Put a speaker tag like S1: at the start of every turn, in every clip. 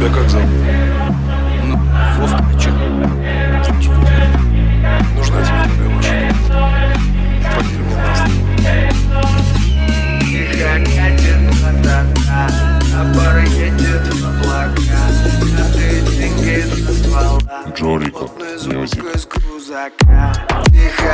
S1: Тебя как зовут? Ну, Вовка, а чё? Знаешь, Вовка, нужна тебе такая машина. Поверь мне на слово.
S2: катит на а пара едет в облака, а ты деньги
S3: Джорико,
S2: мюзик. Тихо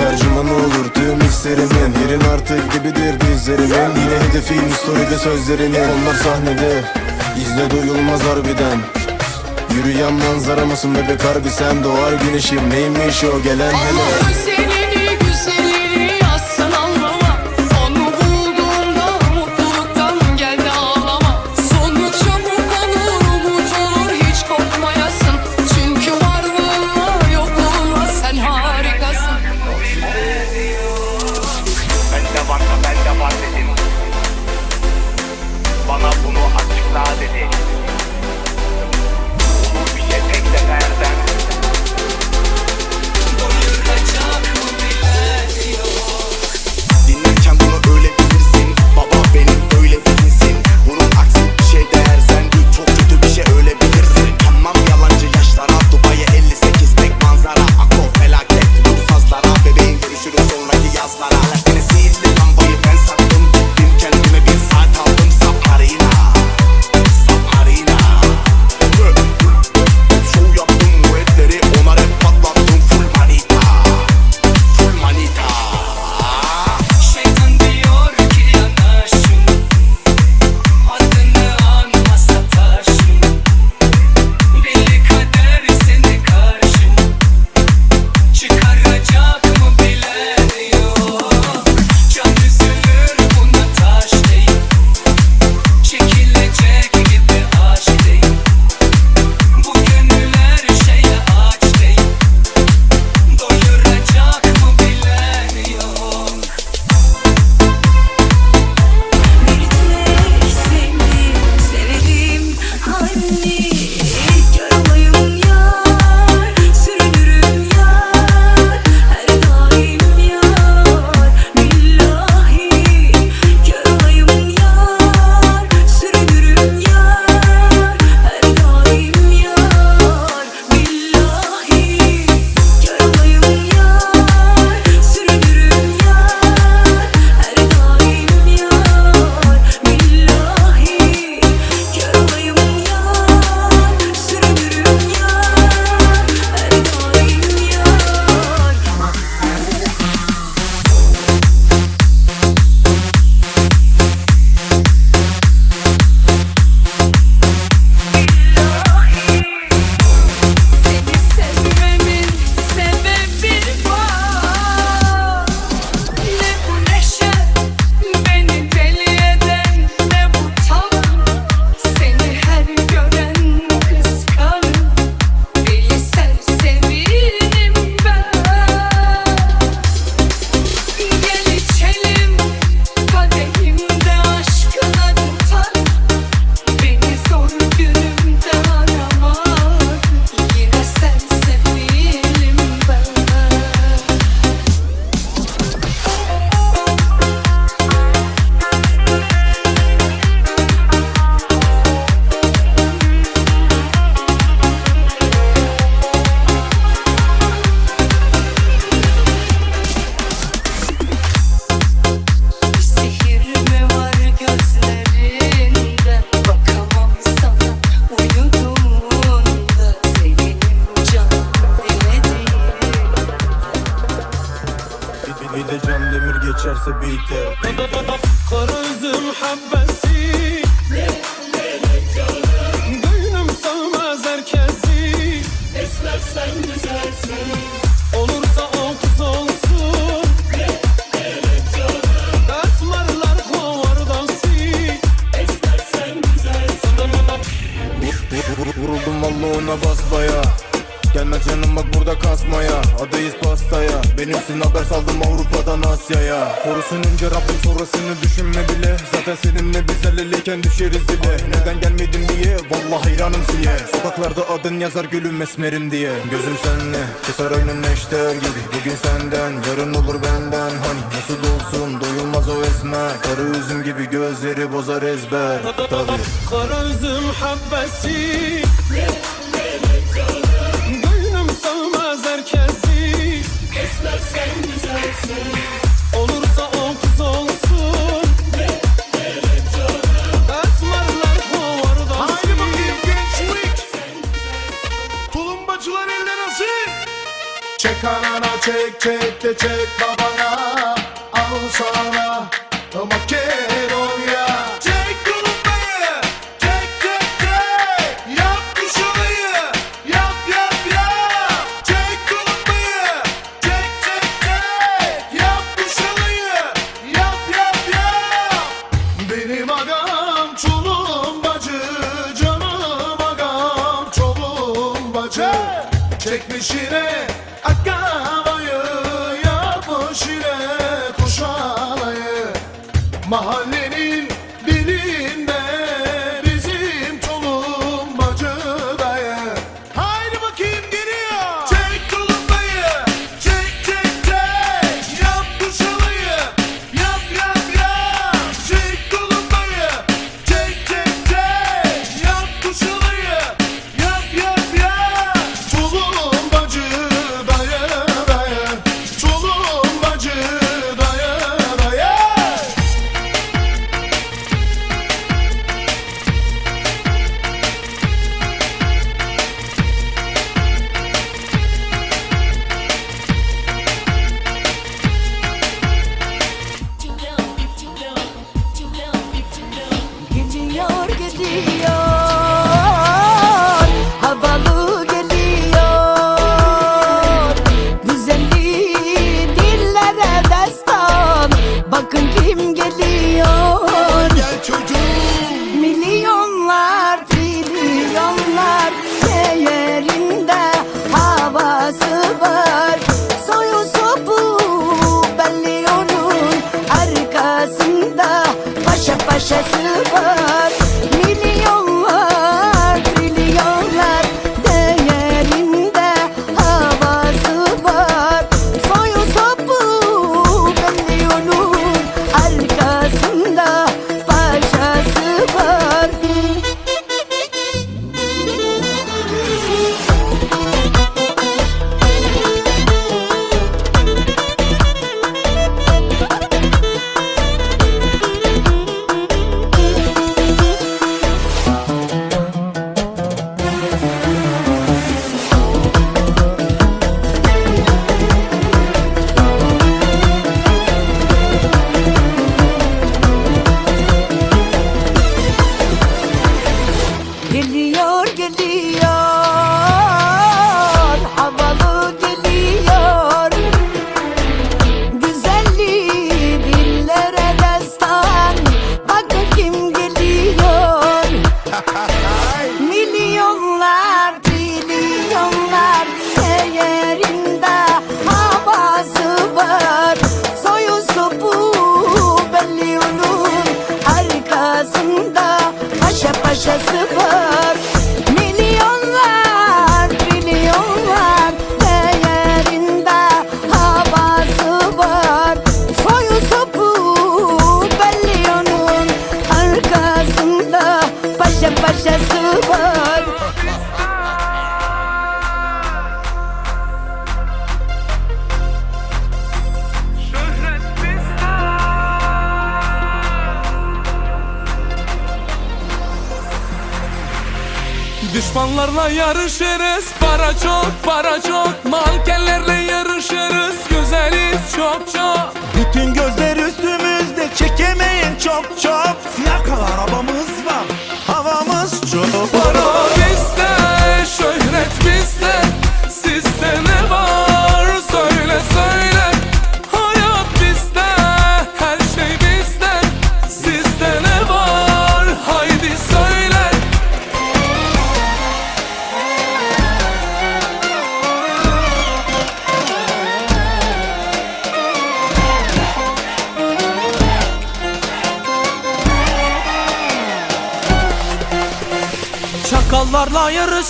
S4: Tercümanı olur tüm hislerimin Yerin artık gibidir dizlerimin. Yine hedefim storyde sözlerimin. Onlar sahnede izle duyulmaz harbiden. Yürüyen manzaramasın bebek harbi sen Doğar güneşim. Neymiş o gelen hele? Geçerse biter
S5: Kara üzüm habbesi. Göynüm sığmaz herkesi. Esmersen güzelsin
S4: Bak burada kasmaya Adayız pastaya. Benimsin haber saldım Avrupa'dan Asya'ya. Korusun önce Rabbim sonrasını düşünme bile. Zaten seninle biz el eleyken düşeriz dile Neden gelmedin diye Vallahi hayranım siye. Sokaklarda adın yazar gülüm esmerim diye. Gözüm senle aynı neşter gibi. Bugün senden yarın olur benden. Hani nasıl olsun doyulmaz o esmer. Karı üzüm gibi gözleri bozar ezber. Tabii.
S5: Kara üzüm habbesi
S3: Check, check,
S6: the check
S5: shake. yarışırız. Para çok para çok. Mankenlerle yarışırız. Güzeliz çok çok.
S4: Bütün
S7: gözler üstümüzde. Çekemeyin çok
S8: çok.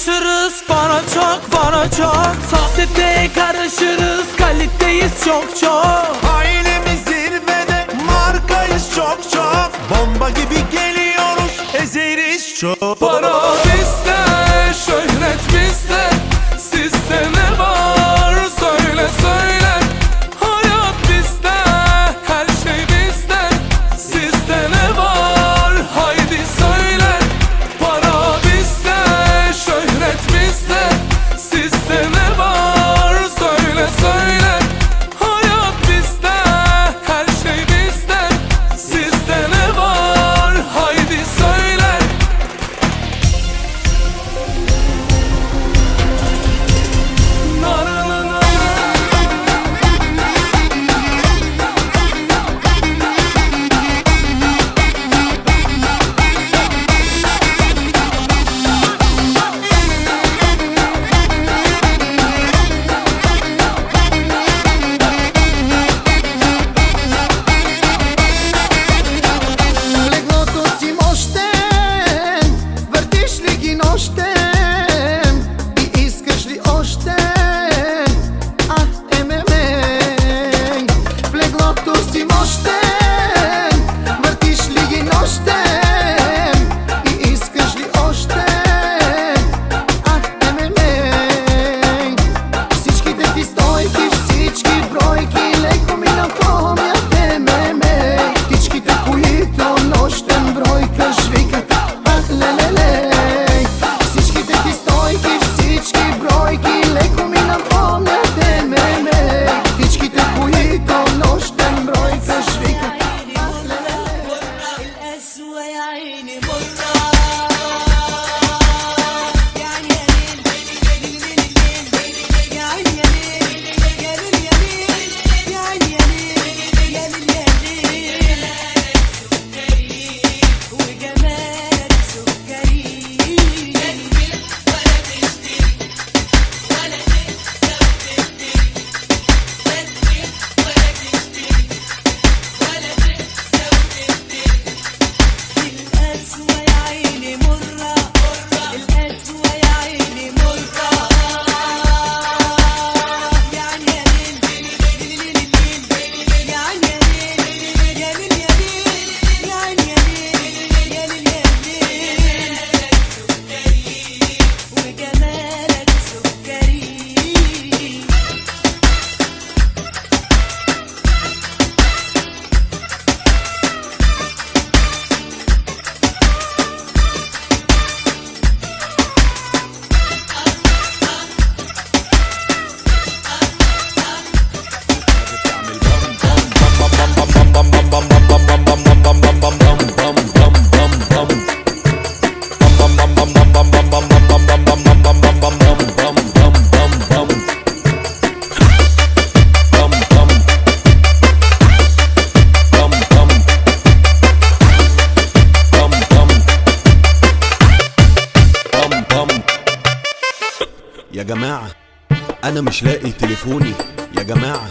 S8: Anlaşırız bana çok bana çok. Sohbete karışırız kaliteyiz çok çok.
S7: Ailemiz zirvede markayız çok çok. Bomba gibi geliyoruz ezeriz çok.
S3: Para
S5: bizden. مش لاقي تليفوني. يا جماعة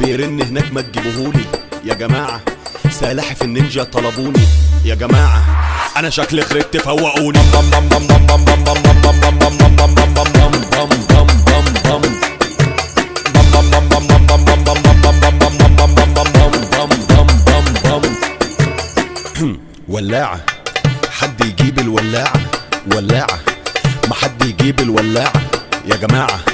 S5: بيرن هناك ما تجيبوهولي. يا جماعة سلاحف النينجا طلبوني. يا جماعة أنا شكلي خربت فوقوني. ولاعة حد يجيب الولاعة؟ ولاعة محد يجيب الولاعة؟ يا جماعة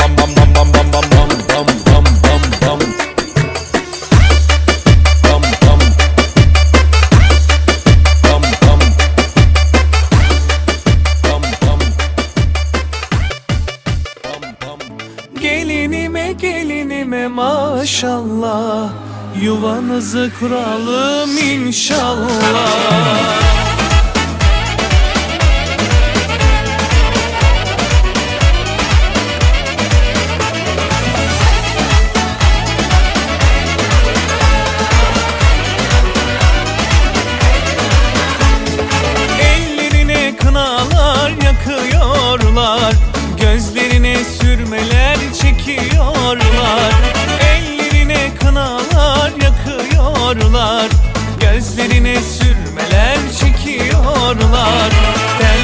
S9: maşallah Yuvanızı kuralım inşallah Gözlerine sürmeler çekiyorlar. Ter